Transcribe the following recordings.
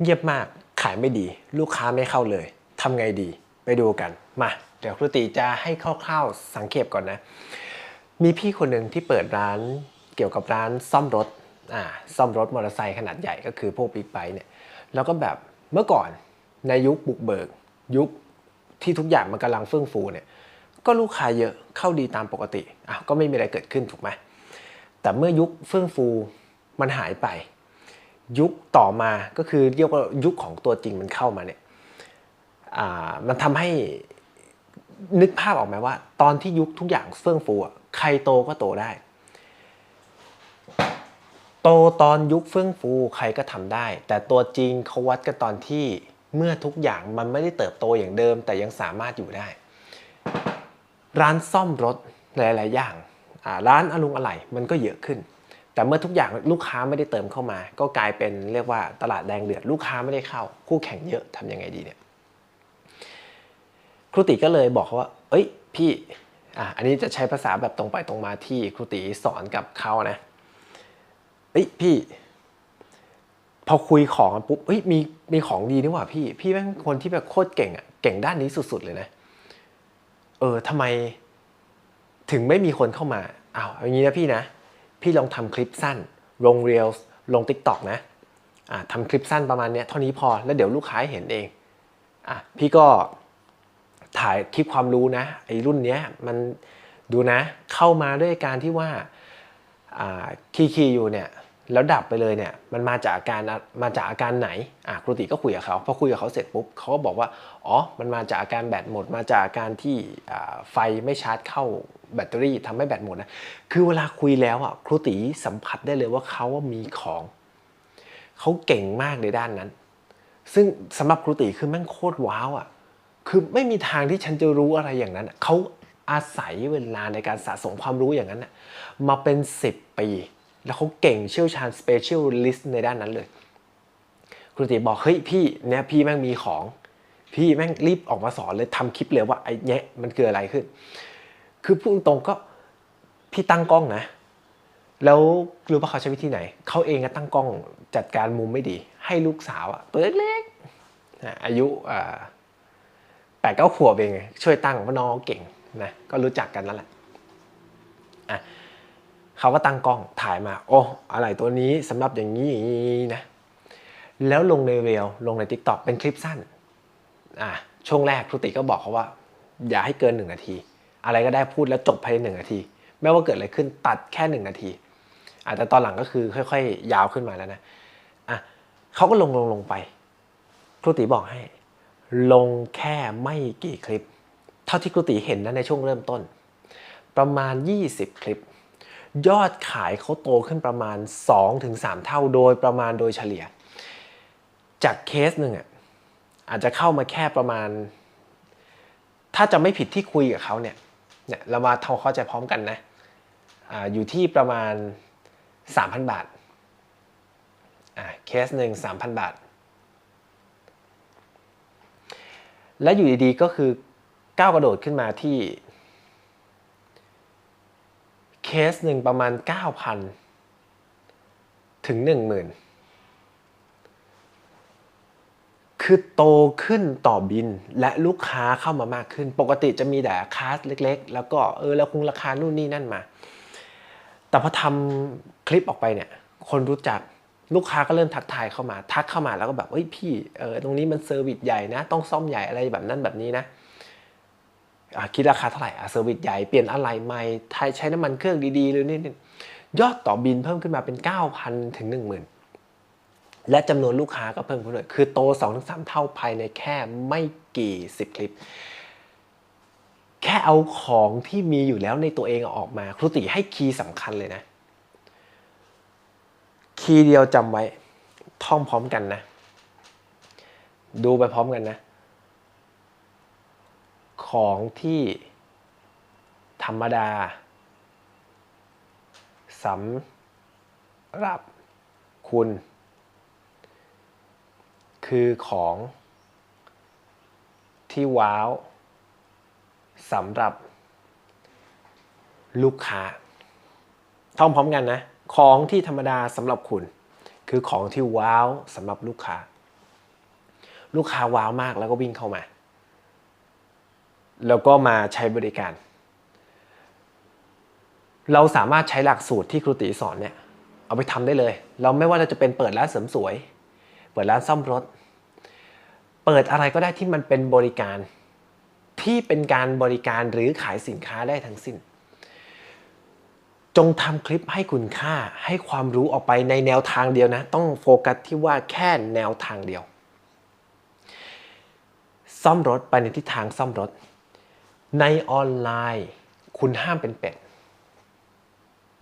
เงียบมากขายไม่ดี ลูกค้าไม่เข้าเลยทำไงดี ไปดูกัน มา เดี๋ยวครูติจะให้คร่าวๆสังเกตก่อนนะ มีพี่คนหนึ่งที่เปิดร้านเกี่ยวกับร้านซ่อมรถอ่าซ่อมรถมอเตอร์ไซค์ขนาดใหญ่ก็คือพวกบิ๊กไบค์เนี่ยแล้วก็แบบเมื่อก่อนในยุคบุกเบิก ยุคที่ทุกอย่างมันกำลังเฟื่องฟูเนี่ยก็ลูกค้าเยอะเข้าดีตามปกติอะก็ไม่มีอะไรเกิดขึ้นถูกไหมแต่เมื่อยุคเฟื่องฟูมันหายไป ยุคต่อมาก็คือเรียกว่ายุคของตัวจริงมันเข้ามาเนี่ยมันทำให้นึกภาพออกไหมว่า ตอนที่ยุคทุกอย่างเฟื่องฟูอะใครโตก็โตได้ โตตอนยุคเฟื่องฟูใครก็ทำได้ แต่ตัวจริงเขาวัดกันตอนที่เมื่อทุกอย่างมันไม่ได้เติบโตอย่างเดิม แต่ยังสามารถอยู่ได้ ร้านซ่อมรถหลาย ๆ อย่างร้านอลุงอะไหล่มันก็เยอะขึ้น แต่เมื่อทุกอย่างลูกค้าไม่ได้เติมเข้ามา ก็กลายเป็นเรียกว่าตลาดแดงเดือดลูกค้าไม่ได้เข้า คู่แข่งเยอะทำยังไงดีเนี่ยครูติก็เลยบอกเขาว่า เอ้ยพี่อะอันนี้จะใช้ภาษาแบบตรงไปตรงมาที่ครูติสอนกับเขานะเอ้ยพี่ พอคุยของกันปุ๊บเอ้ยมีมีของดีนี่หว่าพี่ พี่แม่งคนที่แบบโคตรเก่งอะเก่งด้านนี้สุด ๆ เลยนะเออทำไมถึงไม่มีคนเข้ามาอ้าวอย่างนี้นะพี่นะ พี่ลองทำคลิปสั้น ลงเรียลลง t ิ k t o k นะอ่าทำคลิปสั้นประมาณเนี้ยเท่านี้พอแล้วเดี๋ยวลูกค้าเห็นเองอะพี่ก็ถ่ายคลิปความรู้นะไอ้รุ่นเนี้ยมันดูนะเข้ามาด้วยการที่ว่าคีคีอยู่เนี่ยแล้วดับไปเลยเนี่ยมันมาจากอาการมาจากอาการไหนอะครูติก็คุยกับเขาพอคุยกับเขาเสร็จปุ๊บเขาก็บอกว่าอ๋อมันมาจากอาการแบตหมด มาจากอาการที่ไฟไม่ชาร์จเข้า แบตเตอรี่ทำให้แบตหมดนะคือเวลาคุยแล้วอะครูติสัมผัสได้เลยว่าเขาว่ามีของเขาเก่งมากในด้านนั้น ซึ่งสำหรับครูติคือแม่งโคตรว้าวอะคือไม่มีทางที่ฉันจะรู้อะไรอย่างนั้นเขาอาศัยเวลาในการสะสมความรู้อย่างนั้นมาเป็น 10 ปี แล้วเขาเก่งเชี่ยวชาญ specialist ในด้านนั้นเลยครูติบอกเฮ้ยพี่เนี่ยพี่แม่งมีของ พี่แม่งรีบออกมาสอนเลยทำคลิปเลยว่าไอ้เนี้ยมันเกิดอะไรขึ้น คือพูดตรงก็พี่ตั้งกล้องนะ แล้วรู้ป่ะเขาใช้วิธีไหน เขาเองก็ตั้งกล้องจัดการมุมไม่ดี ให้ลูกสาวอะตัวเล็กๆอายุแปดเก้าขวบเองไงช่วยตั้งเพราะน้องเก่งนะก็รู้จักกันนั่นแหละอะเขาก็ตั้งกล้องถ่ายมา โอ้อะไรตัวนี้สำหรับอย่างนี้อย่างนี้นะ แล้วลงในเรลลงใน t ิ k t o k เป็นคลิปสั้นอะช่วงแรกครูติก็บอกเขาว่า อย่าให้เกินหนึ่งนาที อะไรก็ได้พูดแล้วจบภายในหนึ่งนาที ไม่ว่าเกิดอะไรขึ้นตัดแค่หนึ่งนาทีอาจจะตอนหลังก็คือค่อย ๆ ยาวขึ้นมาแล้วนะอะเขาก็ลงลงลงไปครูติบอกให้ ลงแค่ไม่กี่คลิป เท่าที่ครูติเห็นนะในช่วงเริ่มต้น ประมาณ 20 คลิป ยอดขายเขาโตขึ้นประมาณ 2-3 เท่าโดยประมาณโดยเฉลี่ย จากเคสหนึ่งอะอาจจะเข้ามาแค่ประมาณ ถ้าจะไม่ผิดที่คุยกับเขาเนี่ย เนี่ยเรามาทำเข้าใจพร้อมกันนะออยู่ที่ประมาณ 3,000 บาทเคสหนึ่ง3,000 บาท และอยู่ดีๆก็คือก้าวกระโดดขึ้นมาที่ เคสหนึ่งประมาณ 9,000 ถึง 10,000 คือโตขึ้นต่อบินและลูกค้าเข้ามามากขึ้น ปกติจะมีแต่คลาสเล็กๆ แล้วก็เออแล้วคงราคานู่นนี่นั่นมา แต่พอทำคลิปออกไปเนี่ย คนรู้จักลูกค้าก็เริ่มทักทายเข้ามา ทักเข้ามาแล้วก็แบบเฮ้ยพี่เออตรงนี้มันเซอร์วิสใหญ่นะ ต้องซ่อมใหญ่อะไรแบบนั้นแบบนี้นะคิดราคาเท่าไหร่อะเซอร์วิสใหญ่เปลี่ยนอะไรใหม่ใช้น้ำมันเครื่องดีๆเลยนี่ยอดต่อบินเพิ่มขึ้นมาเป็น 9,000ถึง10,000 และจำนวนลูกค้าก็เพิ่มขึ้นด้วยคือโต 2-3 เท่าภายในแค่ไม่กี่สิบคลิป แค่เอาของที่มีอยู่แล้วในตัวเองออกมา ครูติให้คีย์สำคัญเลยนะ คีย์เดียวจำไว้ท่องพร้อมกันนะ ดูไปพร้อมกันนะ ของที่ธรรมดาสำหรับคุณ คือของที่ว้าวสำหรับลูกค้าท่องพร้อมกันนะ ของที่ธรรมดาสำหรับคุณ คือของที่ว้าวสำหรับลูกค้า ลูกค้าว้าวมากแล้วก็วิ่งเข้ามา แล้วก็มาใช้บริการ เราสามารถใช้หลักสูตรที่ครูตีสอนเนี่ย เอาไปทำได้เลย เราไม่ว่าเราจะเป็นเปิดร้านเสริมสวย เปิดร้านซ่อมรถ เปิดอะไรก็ได้ที่มันเป็นบริการที่เป็นการบริการหรือขายสินค้าได้ทั้งสิ้น จงทำคลิปให้คุณค่าให้ความรู้ออกไปในแนวทางเดียวนะ ต้องโฟกัสที่ว่าแค่แนวทางเดียว ซ่อมรถไปในทิศทางซ่อมรถ ในออนไลน์ คุณห้ามเป็นเป็ด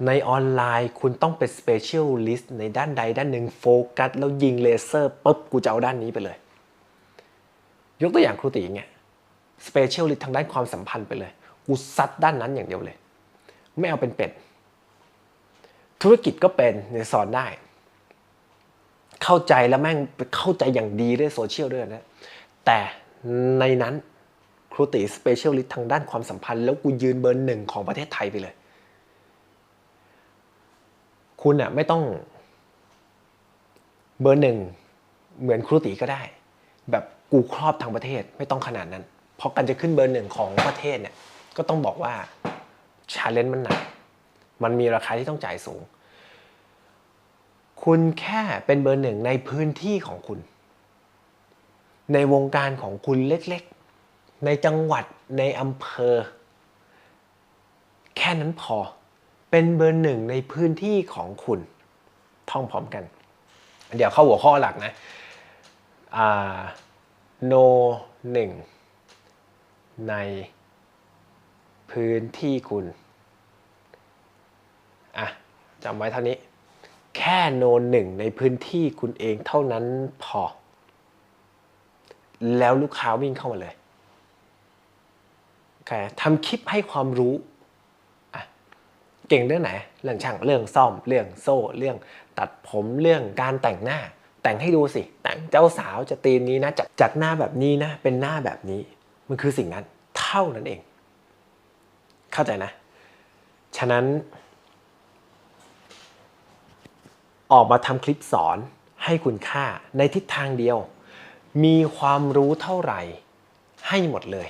ในออนไลน์คุณต้องเป็น specialist ในด้านใดด้านหนึ่งโฟกัสแล้วยิงเลเซอร์ปุ๊บกูจะเอาด้านนี้ไปเลย ยกตัวอย่างครูตีเงี้ย specialist ทางด้านความสัมพันธ์ไปเลย กูซัดด้านนั้นอย่างเดียวเลย ไม่เอาเป็นเป็ดธุรกิจก็เป็นเนี่ยสอนได้ เข้าใจแล้วแม่งเข้าใจอย่างดีด้วยโซเชียลด้วยนะ แต่ในนั้นครูตีสเปเชียลิสต์ทางด้านความสัมพันธ์ แล้วกูยืนเบอร์หนึ่งของประเทศไทยไปเลย คุณอะไม่ต้องเบอร์หนึ่งเหมือนครูตีก็ได้ แบบกูครอบทางประเทศไม่ต้องขนาดนั้น เพราะการจะขึ้นเบอร์หนึ่งของประเทศเนี่ยก็ต้องบอกว่าชาเลนจ์มันหนักมันมีราคาที่ต้องจ่ายสูง คุณแค่เป็นเบอร์หนึ่งในพื้นที่ของคุณ ในวงการของคุณเล็กๆ ในจังหวัดในอำเภอ แค่นั้นพอ เป็นเบอร์หนึ่งในพื้นที่ของคุณท่องพร้อมกัน เดี๋ยวเข้าหัวข้อหลักนะอ่า no หนึ่งในพื้นที่คุณอะจำไว้เท่านี้ แค่โนหนึ่งในพื้นที่คุณเองเท่านั้นพอ แล้วลูกค้าวิ่งเข้ามาเลยโอเคทำคลิปให้ความรู้ เก่งเรื่องไหน เรื่องช่างเรื่องซ่อม เรื่องโซ่ เรื่องตัดผมเรื่องการแต่งหน้า แต่งให้ดูสิ แต่งเจ้าสาวจะตีนนี้นะจากจากหน้าแบบนี้นะ เป็นหน้าแบบนี้ มันคือสิ่งนั้นเท่านั้นเอง เข้าใจนะ ฉะนั้น ออกมาทำคลิปสอนให้คุณค่าในทิศทางเดียว มีความรู้เท่าไหร่ให้หมดเลย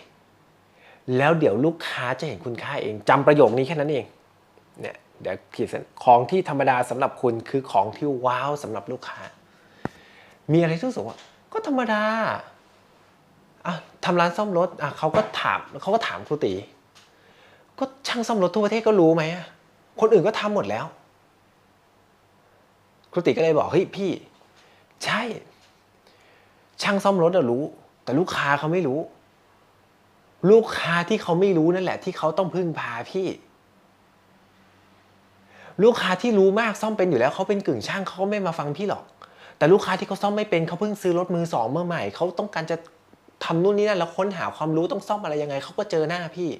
แล้วเดี๋ยวลูกค้าจะเห็นคุณค่าเองจำประโยคนี้แค่นั้นเอง เนี่ยเดี๋ยวขีดเส้นของที่ธรรมดาสำหรับคุณคือของที่ว้าวสำหรับลูกค้า มีอะไรที่รู้สึกว่าก็ธรรมดาอะทำร้านซ่อมรถอะเขาก็ถามเขาก็ถามครูตีก็ช่างซ่อมรถทั่วประเทศก็รู้ไหมคนอื่นก็ทำหมดแล้ว ครูติก็เลยบอกเฮ้ยพี่ ใช่ ช่างซ่อมรถอะรู้ แต่ลูกค้าเขาไม่รู้ ลูกค้าที่เขาไม่รู้นั่นแหละ ที่เขาต้องพึ่งพาพี่ ลูกค้าที่รู้มากซ่อมเป็นอยู่แล้วเขาเป็นกึ่งช่างเขาก็ไม่มาฟังพี่หรอก แต่ลูกค้าที่เขาซ่อมไม่เป็นเขาเพิ่งซื้อรถมือสองเมื่อใหม่เขาต้องการจะทำนู่นนี่นั่นแล้วค้นหาความรู้ต้องซ่อมอะไรยังไงเขาก็เจอหน้าพี่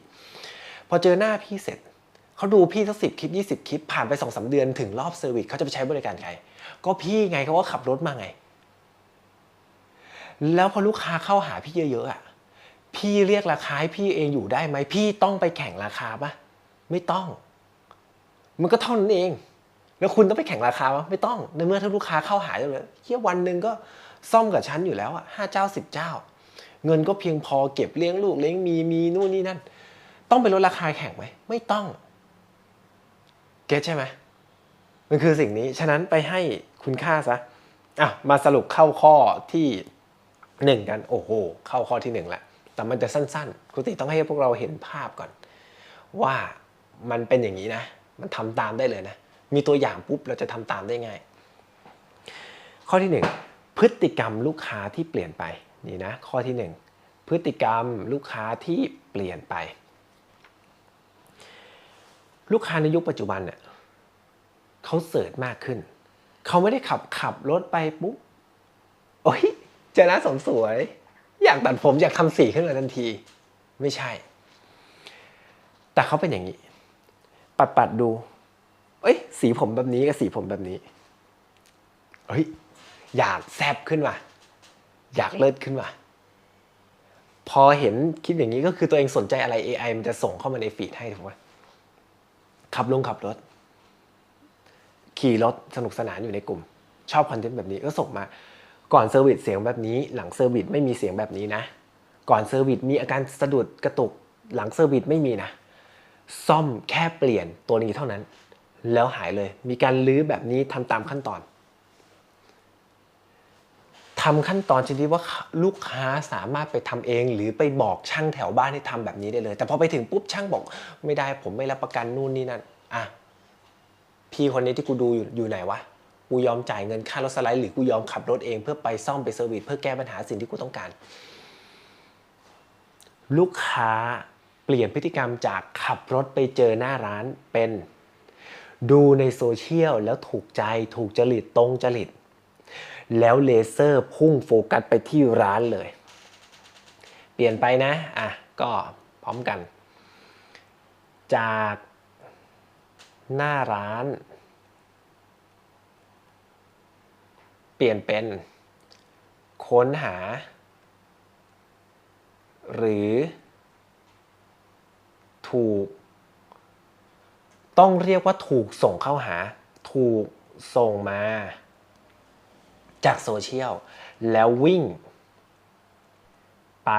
พอเจอหน้าพี่เสร็จเขาดูพี่สักสิบคลิปยี่สิบคลิป ผ่านไปสองสาเดือนถึงรอบเซอร์วิสเขาจะไปใช้บริการใครก็พี่ไงเขาก็ขับรถมาไง แล้วพอลูกค้าเข้าหาพี่เยอะๆอะพี่เรียกราคาให้พี่เองอยู่ได้ไหมพี่ต้องไปแข่งราคาปะไม่ต้อง มันก็เท่านั้นเอง แล้วคุณต้องไปแข่งราคาปะไม่ต้องในเมื่อถ้าลูกค้าเข้าหาเลยเที่ยวันหนึ่งก็ซ่อมกับฉันอยู่แล้วอะห้าเจ้าสิบเจ้า เงินก็เพียงพอเก็บเลี้ยงลูกเลี้ยงมีมีนู่นนี่นั่น ต้องไปลดราคาแข่งไหมไม่ต้อง เก็ตใช่ไหมมันคือสิ่งนี้ ฉะนั้นไปให้คุณค่าซะอะมาสรุปเข้าข้อที่หนึ่งกันโอ้โห เข้าข้อที่หนึ่งแหละแต่มันจะสั้นๆครูติต้องให้พวกเราเห็นภาพก่อน ว่ามันเป็นอย่างนี้นะ มันทำตามได้เลยนะ มีตัวอย่างปุ๊บเราจะทำตามได้ง่าย ข้อที่หนึ่งพฤติกรรมลูกค้าที่เปลี่ยนไปนี่นะข้อที่หนึ่งพฤติกรรมลูกค้าที่เปลี่ยนไป ลูกค้าในยุคปัจจุบันเนี่ยเขาเสิร์ชมากขึ้น เขาไม่ได้ขับขับรถไปปุ๊บโอ้ยเจอร้านเสริมสวย อยากตัดผมอยากทำสีขึ้นมาทันที ไม่ใช่ แต่เขาเป็นอย่างนี้ ปัดปัดดู เอ้ย สีผมแบบนี้กับสีผมแบบนี้ เฮ้ย อยากแซบขึ้นว่ะ อยากเลิศขึ้นว่ะ พอเห็นคลิปอย่างนี้ก็คือตัวเองสนใจอะไร AI มันจะส่งเข้ามาในฟีดให้ถูกไหมขับลงขับรถ ขี่รถสนุกสนานอยู่ในกลุ่ม ชอบคอนเทนต์แบบนี้ก็ส่งมา ก่อนเซอร์วิสเสียงแบบนี้ หลังเซอร์วิสไม่มีเสียงแบบนี้นะ ก่อนเซอร์วิสมีอาการสะดุดกระตุก หลังเซอร์วิสไม่มีนะ ซ่อมแค่เปลี่ยนตัวนี้เท่านั้น แล้วหายเลย มีการลื้อแบบนี้ทำตามขั้นตอนทำขั้นตอนชนิดว่าลูกค้าสามารถไปทำเอง หรือไปบอกช่างแถวบ้านให้ทำแบบนี้ได้เลย แต่พอไปถึงปุ๊บช่างบอกไม่ได้ผมไม่รับประกันนู่นนี่นั่นอะพี่คนนี้ที่กูดูอยู่อยู่ไหนวะกูยอมจ่ายเงินค่ารถสไลด์หรือกูยอมขับรถเองเพื่อไปซ่อมไปเซอร์วิสเพื่อแก้ปัญหาสิ่งที่กูต้องการ ลูกค้า ลี่ยนพฤติกรรมจากขับรถไปเจอหน้าร้านเป็น ดูในโซเชียลแล้วถูกใจถูกจริตตรงจริต แล้วเลเซอร์พุ่งโฟกัสไปที่ร้านเลย เปลี่ยนไปนะอะก็พร้อมกัน จากหน้าร้าน เปลี่ยนเป็น ค้นหา หรือ ถูก ต้องเรียกว่าถูกส่งเข้าหา ถูกส่งมา จากโซเชียล แล้ววิ่ง ไป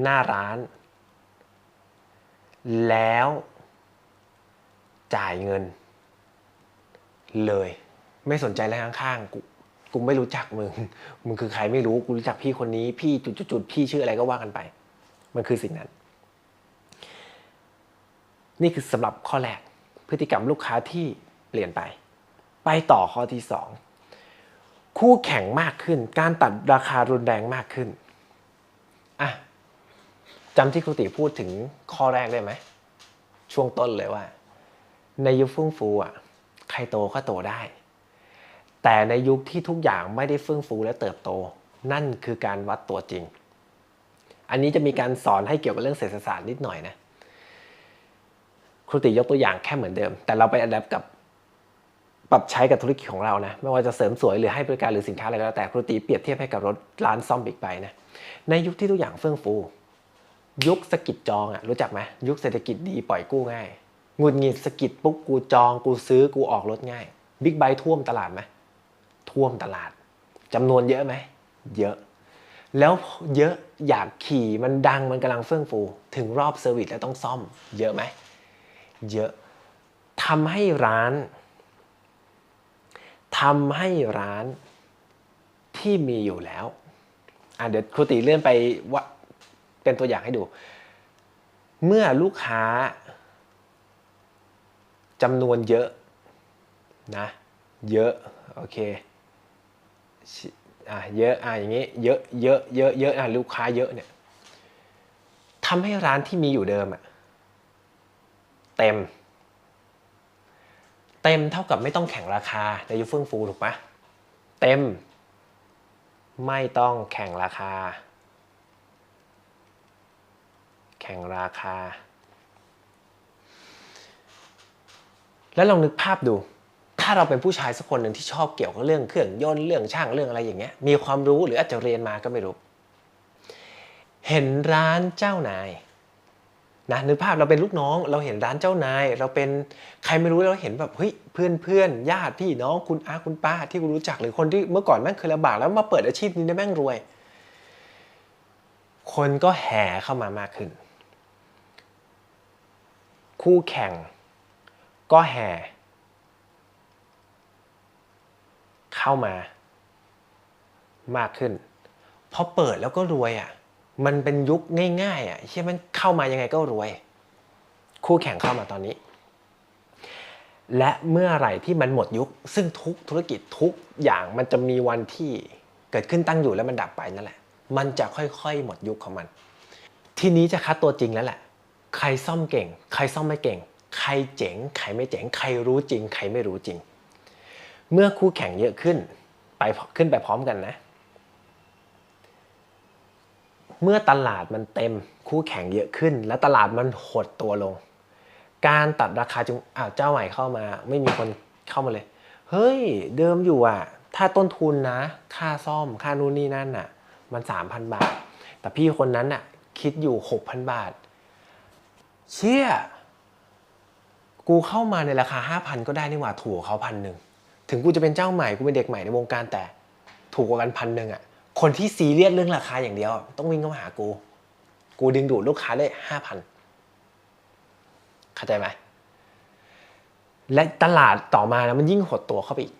หน้าร้าน แล้ว จ่ายเงิน เลย ไม่สนใจอะไรข้างๆกูกูไม่รู้จักมึง มึงคือใครไม่รู้ กูรู้จักพี่คนนี้ พี่จุดๆพี่ชื่ออะไรก็ว่ากันไป มันคือสิ่งนั้น นี่คือสำหรับข้อแรกพฤติกรรมลูกค้าที่เปลี่ยนไป ไปต่อข้อที่ 2 คู่แข่งมากขึ้น การตัดราคารุนแรงมากขึ้นอะจำที่ครูติพูดถึงข้อแรกได้ไหม ช่วงต้นเลยว่า ในยุคเฟื่องฟูอะใครโตก็โตได้ แต่ในยุคที่ทุกอย่างไม่ได้เฟื่องฟูและเติบโต นั่นคือการวัดตัวจริง อันนี้จะมีการสอนให้เกี่ยวกับเรื่องเศรษฐศาสตร์นิดหน่อยนะ ครูติยกตัวอย่างแค่เหมือนเดิม แต่เราไปอัดแอปกับปรับใช้กับธุรกิจของเรานะ ไม่ว่าจะเสริมสวยหรือให้บริการหรือสินค้าอะไรก็แล้วแต่ครูติเปรียบเทียบให้กับรถร้านซ่อมบิ๊กไบค์นะ ในยุคที่ทุกอย่างเฟื่องฟู ยุคสกิดจองอะรู้จักไหมยุคเศรษฐกิจดีปล่อยกู้ง่ายหงุดหงิดสกิดปุ๊บกูจองกูซื้อกูออกรถง่ายบิ๊กไบท่วมตลาดไหมท่วมตลาดจำนวนเยอะไหมเยอะ แล้วเยอะอยากขี่มันดังมันกำลังเฟื่องฟู ถึงรอบเซอร์วิสแล้วต้องซ่อม เยอะไหม เยอะทำให้ร้านทำให้ร้านที่มีอยู่แล้วอะเดี๋ยวครูติเลื่อนไปว่าเป็นตัวอย่างให้ดู เมื่อลูกค้าจำนวนเยอะนะเยอะโอเคอะเยอะอะอย่างงี้เยอะเยอะเยอะเยอะอะลูกค้าเยอะเนี่ยทำให้ร้านที่มีอยู่เดิมอะ เต็ม เต็มเท่ากับไม่ต้องแข่งราคาในยุคเฟื่องฟูถูกไหมเต็ม ไม่ต้องแข่งราคา แข่งราคา แล้วลองนึกภาพดู ถ้าเราเป็นผู้ชายสักคนหนึ่งที่ชอบเกี่ยวกับเรื่องเครื่องยนต์เรื่องช่างเรื่องอะไรอย่างเงี้ย มีความรู้หรืออาจจะเรียนมาก็ไม่รู้ เห็นร้านเจ้านาย นะนึกภาพเราเป็นลูกน้อง เราเห็นร้านเจ้านาย เราเป็นใครไม่รู้เราเห็นแบบเฮ้ยเพื่อนเพื่อนญาติพี่น้องคุณอาคุณป้าที่คุณรู้จักหรือคนที่เมื่อก่อนแม่งเคยลำบากแล้วมาเปิดอาชีพนี้ได้แม่งรวย คนก็แห่เข้ามามากขึ้น คู่แข่ง ก็แห่ เข้ามามากขึ้นพอเปิดแล้วก็รวยอะ มันเป็นยุคง่ายๆอะเชื่อมันเข้ามายังไงก็รวย คู่แข่งเข้ามาตอนนี้ และเมื่อไหร่ที่มันหมดยุค ซึ่งทุกธุรกิจทุกอย่างมันจะมีวันที่เกิดขึ้นตั้งอยู่แล้วมันดับไปนั่นแหละ มันจะค่อยๆ หมดยุคของมัน ทีนี้จะคัดตัวจริงแล้วแหละ ใครซ่อมเก่ง ใครซ่อมไม่เก่ง ใครเจ๋ง ใครไม่เจ๋ง ใครรู้จริง ใครไม่รู้จริง เมื่อคู่แข่งเยอะขึ้น ไปขึ้นไปพร้อมกันนะ เมื่อตลาดมันเต็มคู่แข่งเยอะขึ้น และตลาดมันหดตัวลง การตัดราคาจึงอ้าวเจ้าใหม่เข้ามา ไม่มีคนเข้ามาเลย เฮ้ย เดิมอยู่อะ ถ้าต้นทุนนะ ค่าซ่อมค่านู่นนี่นั่นน่ะ มันสามพันบาท แต่พี่คนนั้นน่ะ คิดอยู่หกพันบาท เชี่ยกูเข้ามาในราคาห้าพันก็ได้นี่หว่าถูกเขาพันหนึ่งถึงกูจะเป็นเจ้าใหม่กูเป็นเด็กใหม่ในวงการแต่ ถูกกว่ากันพันหนึ่งอะ คนที่ซีเรียสเรื่องราคาอย่างเดียว ต้องวิ่งเข้ามาหากู กูดึงดูดลูกค้าได้ห้าพันเข้าใจไหมและตลาดต่อมานะมันยิ่งหดตัวเข้าไปอีก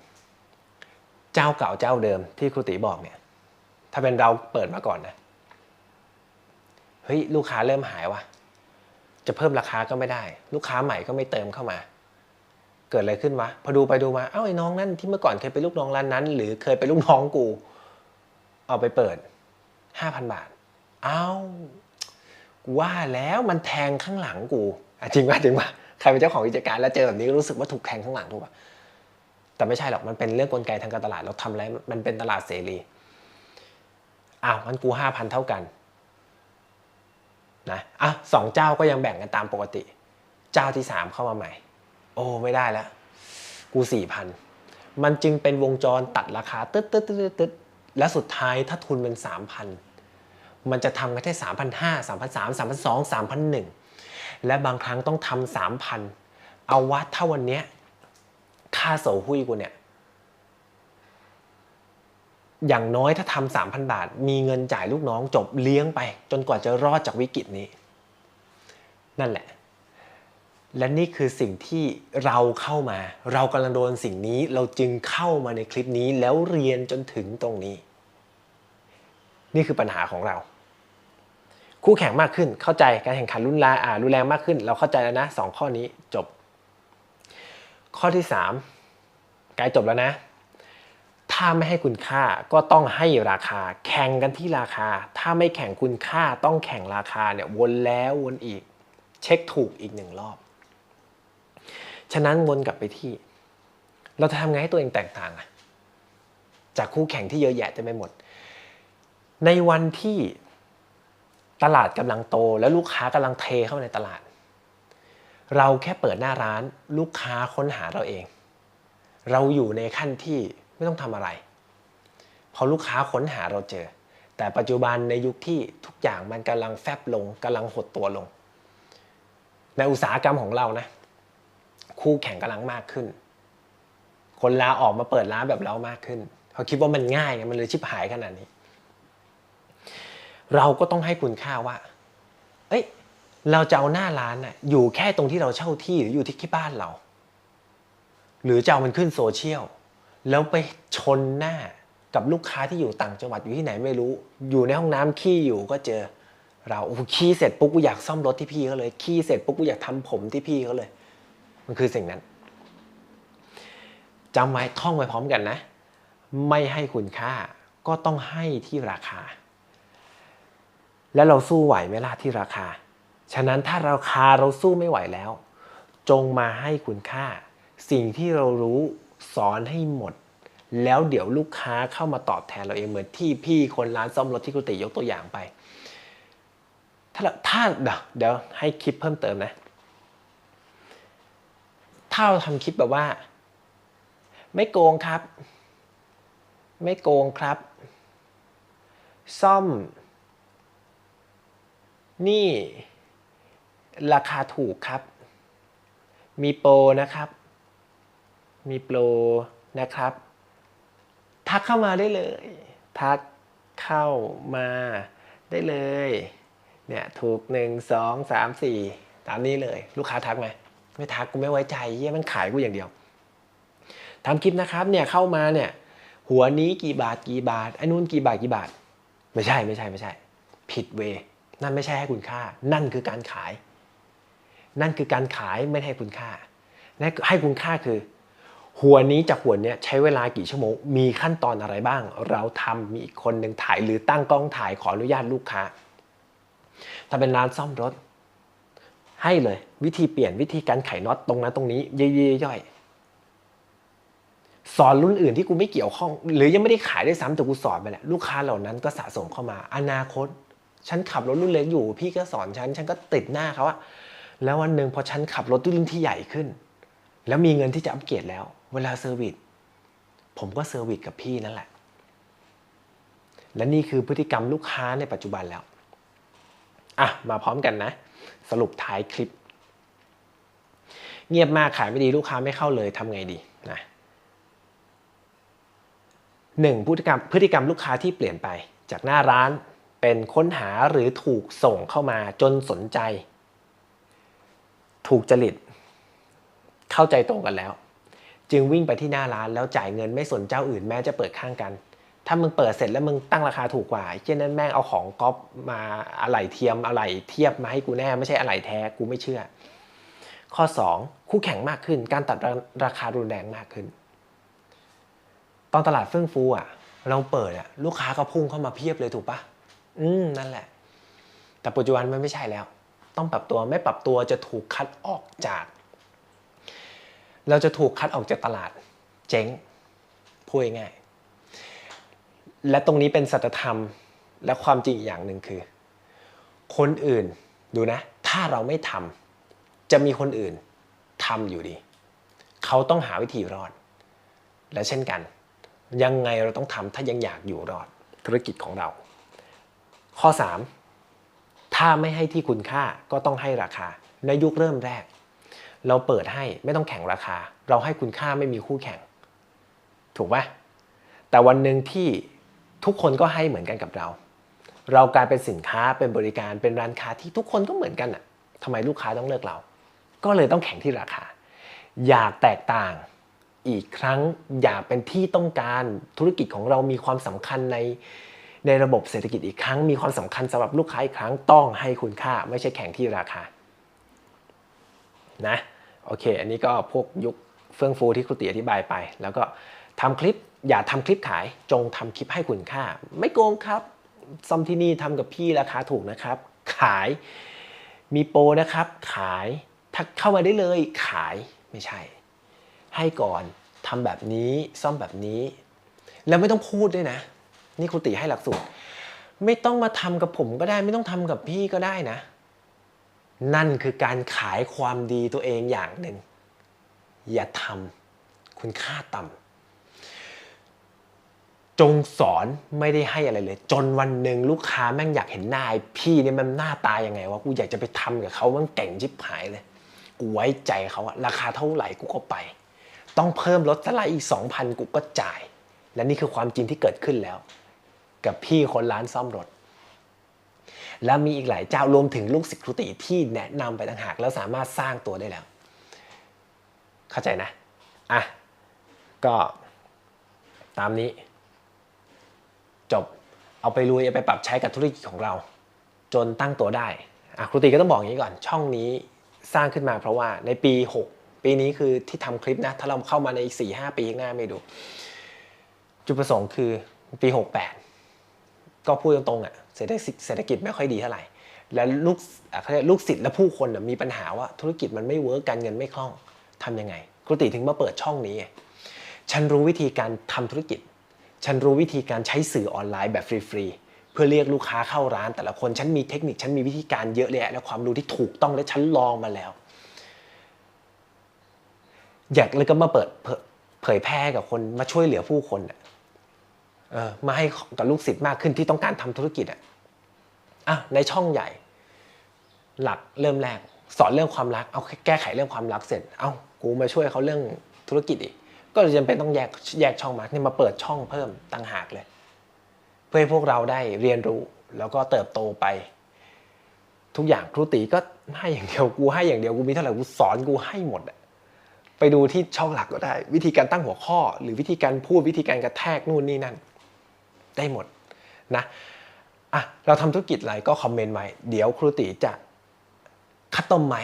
เจ้าเก่าเจ้าเดิมที่ครูติบอกเนี่ย ถ้าเป็นเราเปิดมาก่อนนะ เฮ้ยลูกค้าเริ่มหายว่ะ จะเพิ่มราคาก็ไม่ได้ ลูกค้าใหม่ก็ไม่เติมเข้ามา เกิดอะไรขึ้นวะ พอดูไปดูมา เอ้าไอ้น้องนั่นที่เมื่อก่อนเคยเป็นลูกน้องร้านนั้น หรือเคยเป็นลูกน้องกู เอาไปเปิดห้าพันบาท เอ้ากูว่าแล้วมันแทงข้างหลังกูจริงป่ะจริงป่ะใครเป็นเจ้าของกิจการแล้วเจอแบบนี้ก็รู้สึกว่าถูกแทงข้างหลังถูกป่ะแต่ไม่ใช่หรอกมันเป็นเรื่องกลไกทางการตลาดเราทำอะไรมันเป็นตลาดเสรีอ้าวมันกูห้าพันเท่ากันนะอะสองเจ้าก็ยังแบ่งกันตามปกติ เจ้าที่สามเข้ามาใหม่ โอ้ไม่ได้แล้ว กูสี่พันมันจึงเป็นวงจรตัดราคาตึ๊ดตึ๊ดตึ๊ดตึ๊ด และสุดท้ายถ้าทุนเป็นสามพันมันจะทำกันแค่สามพันห้าสามพันสามสามพันสองสามพันหนึ่งและบางครั้งต้องทำสามพันเอาว่าถ้าวันเนี้ยค่าโสหุ้ยกูเนี่ย อย่างน้อยถ้าทำสามพันบาท มีเงินจ่ายลูกน้องจบเลี้ยงไป จนกว่าจะรอดจากวิกฤตนี้ นั่นแหละ และนี่คือสิ่งที่เราเข้ามา เรากำลังโดนสิ่งนี้เราจึงเข้ามาในคลิปนี้แล้วเรียนจนถึงตรงนี้ นี่คือปัญหาของเรา คู่แข่งมากขึ้นเข้าใจการแข่งขันรุนแรงอ่ารุนแรงมากขึ้น เราเข้าใจแล้วนะสองข้อนี้จบ ข้อที่สามใกล้จบแล้วนะ ถ้าไม่ให้คุณค่าก็ต้องให้ราคา แข่งกันที่ราคา ถ้าไม่แข่งคุณค่าต้องแข่งราคาเนี่ยวนแล้ววนอีก เช็คถูกอีกหนึ่งรอบ ฉะนั้นวนกลับไปที่ เราจะทำไงให้ตัวเองแตกต่างอะจากคู่แข่งที่เยอะแยะเต็มไปหมด ในวันที่ตลาดกำลังโตแล้วลูกค้ากำลังเทเข้ามาในตลาด เราแค่เปิดหน้าร้านลูกค้าค้นหาเราเอง เราอยู่ในขั้นที่ไม่ต้องทำอะไร พอลูกค้าค้นหาเราเจอ แต่ปัจจุบันในยุคที่ทุกอย่างมันกำลังแฟบลงกำลังหดตัวลง ในอุตสาหกรรมของเรานะ คู่แข่งกำลังมากขึ้น คนลาออกมาเปิดร้านแบบเรามากขึ้น เขาคิดว่ามันง่ายไงมันเลยชิบหายขนาดนี้ เราก็ต้องให้คุณค่าว่า เอ้ย เราจะเอาหน้าร้านน่ะอยู่แค่ตรงที่เราเช่าที่หรืออยู่ที่ที่บ้านเรา หรือจะเอามันขึ้นโซเชียลแล้วไปชนหน้ากับลูกค้าที่อยู่ต่างจังหวัดอยู่ที่ไหนไม่รู้ อยู่ในห้องน้ำขี้อยู่ก็เจอ เราโอ้ขี้เสร็จปุ๊บกูอยากซ่อมรถที่พี่เขาเลยขี้เสร็จปุ๊บกูอยากทำผมที่พี่เขาเลย มันคือสิ่งนั้นจำไว้ท่องไว้พร้อมกันนะ ไม่ให้คุณค่าก็ต้องให้ที่ราคา แล้วเราสู้ไหวไหมล่ะที่ราคา ฉะนั้นถ้าราคาเราสู้ไม่ไหวแล้ว จงมาให้คุณค่า สิ่งที่เรารู้สอนให้หมด แล้วเดี๋ยวลูกค้าเข้ามาตอบแทนเราเองเหมือนที่พี่คนร้านซ่อมรถที่กุฏิยกตัวอย่างไป ถ้าถ้าเดี๋ยวเดี๋ยวให้คลิปเพิ่มเติมนะาเราทำคลิปแบบว่า ไม่โกงครับ ไม่โกงครับ ซ่อม นี่ ราคาถูกครับ มีโปรนะครับ มีโปรนะครับ ทักเข้ามาได้เลย ทักเข้ามาได้เลย เนี่ยถูกหนึ่งสองสามสี่ตามนี้เลย ลูกค้าทักไหม ไม่ทักกูไม่ไว้ใจเยี่ยมันขายกูอย่างเดียวทำคลิปนะครับเนี่ยเข้ามาเนี่ยหัวนี้กี่บาทกี่บาทไอ้นู่นกี่บาทกี่บาท ไม่ใช่ไม่ใช่ไม่ใช่ ผิดเว นั่นไม่ใช่ให้คุณค่า นั่นคือการขาย นั่นคือการขายไม่ให้คุณค่าให้คุณค่าคือ หัวนี้จากหัวเนี้ยใช้เวลากี่ชั่วโมง มีขั้นตอนอะไรบ้าง เราทำมีอีกคนหนึ่งถ่ายหรือตั้งกล้องถ่ายขออนุญาตลูกค้า ถ้าเป็นร้านซ่อมรถ ให้เลย วิธีเปลี่ยนวิธีการไขน็อตตรงนั้นตรงนี้ย่อยๆสอนรุ่นอื่นที่กูไม่เกี่ยวข้อง หรือยังไม่ได้ขายได้ซ้ำแต่กูสอนไปแหละลูกค้าเหล่านั้นก็สะสมเข้ามา อนาคต ฉันขับรถรุ่นเล็กอยู่ พี่ก็สอนฉัน ฉันก็ติดหน้าเขาอะแล้ววันหนึ่งพอฉันขับรถรุ่นที่ใหญ่ขึ้น แล้วมีเงินที่จะอัปเกรดแล้ว เวลาเซอร์วิสผมก็เซอร์วิสกับพี่นั่นแหละ และนี่คือพฤติกรรมลูกค้าในปัจจุบันแล้วอะมาพร้อมกันนะ สรุปท้ายคลิป เงียบมากขายไม่ดีลูกค้าไม่เข้าเลยทำไงดีนะ 1. พฤติกรรมพฤติกรรมลูกค้าที่เปลี่ยนไป จากหน้าร้านเป็นค้นหาหรือถูกส่งเข้ามาจนสนใจ ถูกจริต เข้าใจตรงกันแล้ว จึงวิ่งไปที่หน้าร้านแล้วจ่ายเงินไม่สนเจ้าอื่นแม้จะเปิดข้างกัน ถ้ามึงเปิดเสร็จแล้วมึงตั้งราคาถูกกว่าเช่นนั้นแม่งเอาของก๊อปมาอะไหล่เทียมอะไหล่เทียบมาให้กูแน่ไม่ใช่อะไหล่แท้กูไม่เชื่อ ข้อ 2 คู่แข่งมากขึ้น การตัดราคารุนแรงมากขึ้น ตอนตลาดเฟื่องฟูอะ เราเปิดอะลูกค้าก็พุ่งเข้ามาเพียบเลยถูกปะอืมนั่นแหละ แต่ปัจจุบันมันไม่ใช่แล้ว ต้องปรับตัวไม่ปรับตัวจะถูกคัดออกจาก เราจะถูกคัดออกจากตลาด เจ๊งพูดง่าย และตรงนี้เป็นสัจธรรมและความจริงอีกอย่างหนึ่งคือ คนอื่นดูนะ ถ้าเราไม่ทำจะมีคนอื่นทำอยู่ดี เขาต้องหาวิธีรอด และเช่นกัน ยังไงเราต้องทำถ้ายังอยากอยู่รอดธุรกิจของเรา ข้อ 3 ถ้าไม่ให้ที่คุณค่าก็ต้องให้ราคา ในยุคเริ่มแรก เราเปิดให้ไม่ต้องแข่งราคา เราให้คุณค่าไม่มีคู่แข่ง ถูกไหมแต่วันหนึ่งที่ ทุกคนก็ให้เหมือนกันกับเรา เรากลายเป็นสินค้าเป็นบริการเป็นร้านค้าที่ทุกคนก็เหมือนกันอะทำไมลูกค้าต้องเลือกเรา ก็เลยต้องแข่งที่ราคา อยากแตกต่างอีกครั้งอยากเป็นที่ต้องการธุรกิจของเรามีความสำคัญในในระบบเศรษฐกิจอีกครั้ง มีความสำคัญสำหรับลูกค้าอีกครั้งต้องให้คุณค่า ไม่ใช่แข่งที่ราคานะโอเค อันนี้ก็พวกยุคเฟื่องฟูที่ครูตีอธิบายไป แล้วก็ทำคลิป อย่าทำคลิปขายจงทำคลิปให้คุณค่า ไม่โกงครับซ่อมที่นี่ทำกับพี่ราคาถูกนะครับ ขายมีโปรนะครับ ขายทักเข้ามาได้เลยขายไม่ใช่ ให้ก่อนทำแบบนี้ซ่อมแบบนี้ แล้วไม่ต้องพูดด้วยนะ นี่ครูติให้หลักสูตร ไม่ต้องมาทำกับผมก็ได้ ไม่ต้องทำกับพี่ก็ได้นะ นั่นคือการขายความดีตัวเองอย่างหนึ่งอย่าทำคุณค่าต่ำ จงสอนไม่ได้ให้อะไรเลย จนวันหนึ่งลูกค้าแม่งอยากเห็นหน้าพี่เนี่ยมันหน้าตายังไงวะกูอยากจะไปทำกับเขามันเก่งชิบหายเลยกูไว้ใจเขาอะราคาเท่าไหร่กูก็ไป ต้องเพิ่มลดสไลด์อีก 2,000 กูก็จ่าย และนี่คือความจริงที่เกิดขึ้นแล้ว กับพี่คนร้านซ่อมรถ และมีอีกหลายเจ้ารวมถึงลูกศิษย์ครูติที่แนะนำไปต่างหาก แล้วสามารถสร้างตัวได้แล้ว เข้าใจนะอะก็ตามนี้ เอาไปลุยเอาไปปรับใช้กับธุรกิจของเรา จนตั้งตัวได้อะครูติก็ต้องบอกอย่างนี้ก่อน ช่องนี้สร้างขึ้นมาเพราะว่าในปี 6 ปีนี้คือที่ทำคลิปนะ ถ้าเราเข้ามาในอีก4 5 ปีข้างหน้าไม่ดู จุดประสงค์คือปี 68 ก็พูดตรงๆอะเศรษฐกิจเศรษฐกิจไม่ค่อยดีเท่าไหร่ และลูกอะเขาเรียกลูกศิษย์และผู้คนมีปัญหาว่าธุรกิจมันไม่เวิร์กการเงินไม่คล่องทำยังไงครูติถึงมาเปิดช่องนี้ ฉันรู้วิธีการทำธุรกิจ ฉันรู้วิธีการใช้สื่อออนไลน์แบบฟรีๆ เพื่อเรียกลูกค้าเข้าร้าน แต่ละคนฉันมีเทคนิคฉันมีวิธีการเยอะเลยและความรู้ที่ถูกต้องและฉันลองมาแล้ว อยากเลยก็มาเปิดเผยเผยแพร่กับคนมาช่วยเหลือผู้คนเออมาให้กับลูกศิษย์มากขึ้นที่ต้องการทำธุรกิจอะอะในช่องใหญ่ หลักเริ่มแรก สอนเรื่องความรักเอาแก้ไขเรื่องความรักเสร็จ เอ้ากูมาช่วยเขาเรื่องธุรกิจอีก ก็เลยจำเป็นต้องแยกแยกช่องมานี่มาเปิดช่องเพิ่มตั้งหากเลย เพื่อให้พวกเราได้เรียนรู้แล้วก็เติบโตไป ทุกอย่างครูตีก็ให้อย่างเดียวกูให้อย่างเดียวกูมีเท่าไหร่กูสอนกูให้หมดอะไปดูที่ช่องหลักก็ได้ วิธีการตั้งหัวข้อ หรือวิธีการพูดวิธีการกระแทกนู่นนี่นั่น ได้หมดนะอะเราทำธุรกิจอะไรก็คอมเมนต์ไว้เดี๋ยวครูตีจะคัดต้มไม้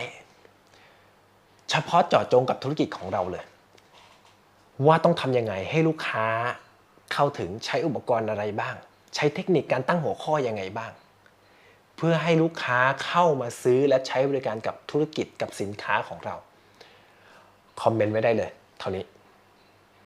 เฉพาะเจาะจงกับธุรกิจของเราเลย ว่าต้องทำยังไงให้ลูกค้าเข้าถึงใช้อุปกรณ์อะไรบ้าง ใช้เทคนิคการตั้งหัวข้อยังไงบ้าง เพื่อให้ลูกค้าเข้ามาซื้อและใช้บริการกับธุรกิจกับสินค้าของเรา คอมเมนต์ไว้ได้เลย เท่านี้